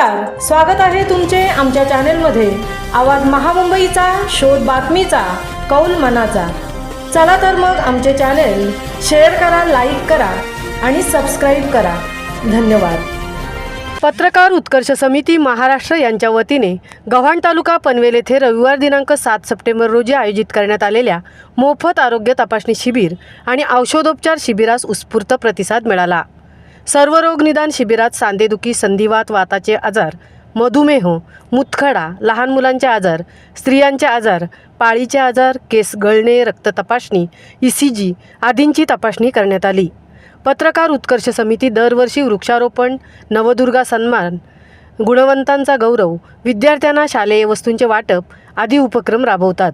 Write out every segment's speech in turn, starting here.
नमस्कार स्वागत आहे तुमचे आमच्या चॅनेलमध्ये. आवाज महामुंबईचा शोध बातमीचा कौल मनाचा. चला तर मग आमचे चॅनेल शेअर करा लाईक करा आणि सबस्क्राईब करा. धन्यवाद. पत्रकार उत्कर्ष समिती महाराष्ट्र यांच्या वतीने गव्हाण तालुका पनवेल येथे रविवार दिनांक सात सप्टेंबर रोजी आयोजित करण्यात आलेल्या मोफत आरोग्य तपासणी शिबिर आणि औषधोपचार शिबिरास उत्स्फूर्त प्रतिसाद मिळाला. सर्व रोग निदान शिबिरात सांधेदुखी संधिवात वाताचे आजार मधुमेह मुतखडा लहान मुलांचे आजार स्त्रियांचे आजार पाळीचे आजार केस गळणे रक्त तपासणी ई सी जी आदींची तपासणी करण्यात आली. पत्रकार उत्कर्ष समिती दरवर्षी वृक्षारोपण नवदुर्गा सन्मान गुणवंतांचा गौरव विद्यार्थ्यांना शालेय वस्तूंचे वाटप आदी उपक्रम राबवतात.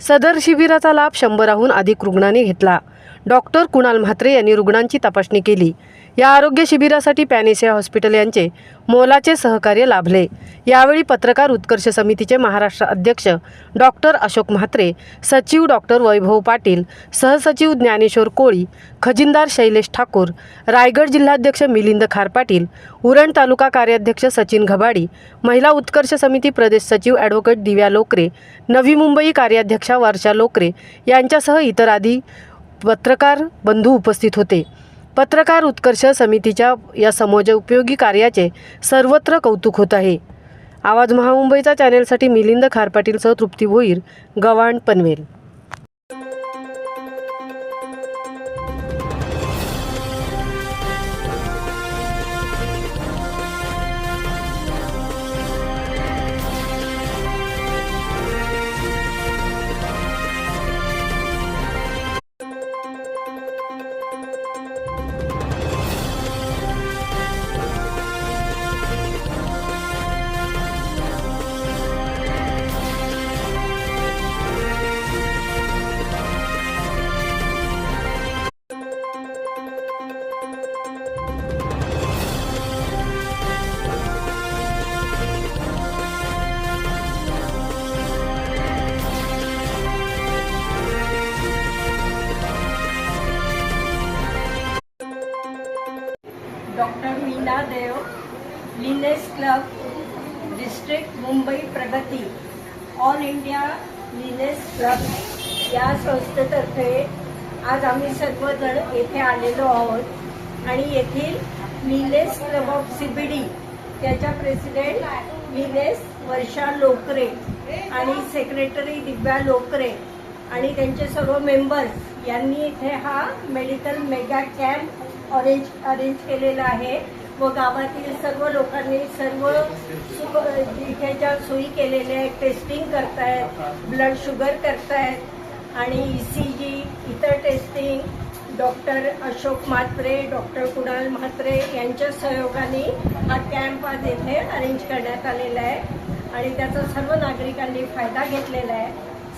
सदर शिबिराचा लाभ शंभराहून अधिक रुग्णांनी घेतला. डॉक्टर कुणाल म्हात्रे यांनी रुग्णांची तपासणी केली. या आरोग्य शिबिरासाठी पॅनेसिया हॉस्पिटल यांचे मोलाचे सहकार्य लाभले. यावेळी पत्रकार उत्कर्ष समितीचे महाराष्ट्र अध्यक्ष डॉक्टर अशोक म्हात्रे सचिव डॉक्टर वैभव पाटील सहसचिव ज्ञानेश्वर कोळी खजिनदार शैलेश ठाकूर रायगड जिल्हाध्यक्ष मिलिंद खार पाटील उरण तालुका कार्याध्यक्ष सचिन घबाडी महिला उत्कर्ष समिती प्रदेश सचिव ॲडव्होकेट दिव्या लोकरे नवी मुंबई कार्याध्यक्षा वर्षा लोकरे यांच्यासह इतर आदी पत्रकार बंधू उपस्थित होते. पत्रकार उत्कर्ष समितीच्या या समाजोपयोगी कार्याचे सर्वत्र कौतुक होत आहे. आवाज महामुंबईचा चॅनेलसाठी मिलिंद खारपाटीलसह तृप्ती भोईर गव्हाण पनवेल. देव Lioness club district Mumbai Pragati all India Lioness club या संस्थेतर्फे आज आम्ही सर्वजण येथे आलेलो आहोत. आणि येथील लिनेस क्लब ऑफ सीबीडी त्याच्या प्रेसिडेंट लिनेस वर्षा लोकरे आणि सेक्रेटरी दिव्या लोकरे आणि त्यांचे सर्व मेंबर्स यांनी इथे हा medical mega camp arrange arrange केलेला आहे. व गावातील सर्व लोकांनी सर्व सुख इथे ज्या सोयी केलेल्या आहेत टेस्टिंग करतायत ब्लड शुगर करतायत आणि ई सी जी इतर testing doctor Ashok Mhatre doctor Kunal Mhatre यांच्या सहयोगाने हा कॅम्प आज येथे अरेंज करण्यात आलेला आहे. आणि त्याचा सर्व नागरिकांनी फायदा घेतलेला आहे.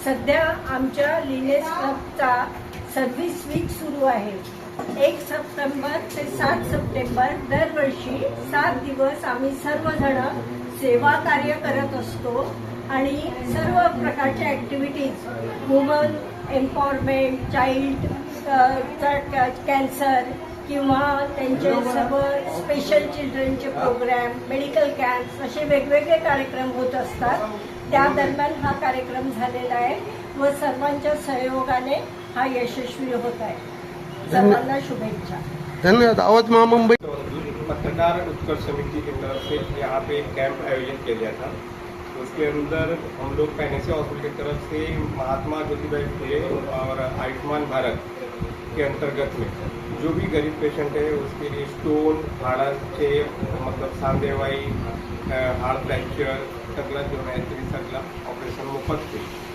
सध्या आमच्या लिनेस क्लबचा सर्व्हिस वीक सुरू आहे. एक सप्टेंबर ते सात सप्टेंबर दरवर्षी सात दिवस आम्ही सर्वजण सेवा कार्य करत असतो आणि सर्व प्रकारच्या activities woman empowerment child cancer किंवा त्यांचे सर्व स्पेशल चिल्ड्रनचे प्रोग्रॅम मेडिकल कॅम्प्स असे वेगवेगळे कार्यक्रम होत असतात. त्या दरम्यान हा कार्यक्रम झालेला आहे. व सर्वांच्या सहयोगाने हा यशस्वी होत आहे. सर्वांना शुभेच्छा. धन्यवाद. आवाज महामुंबई पत्रकार उत्कर्ष समिति की तरफ से यहाँ पे एक कैंप आयोजित किया गया था। उसके अंदर हम लोग पैनेसिया हॉस्पिटल की तरफ से महात्मा ज्योतिबाई फुले और आयुष्मान भारत के अंतर्गत में जो भी गरीब पेशेंट है उसके लिए स्टोन हाडाचे मतलब सांधेवाई अ, हाड फ्रॅक्चर सगळं जो आहे ते सगळं ऑपरेशन मोफत होईल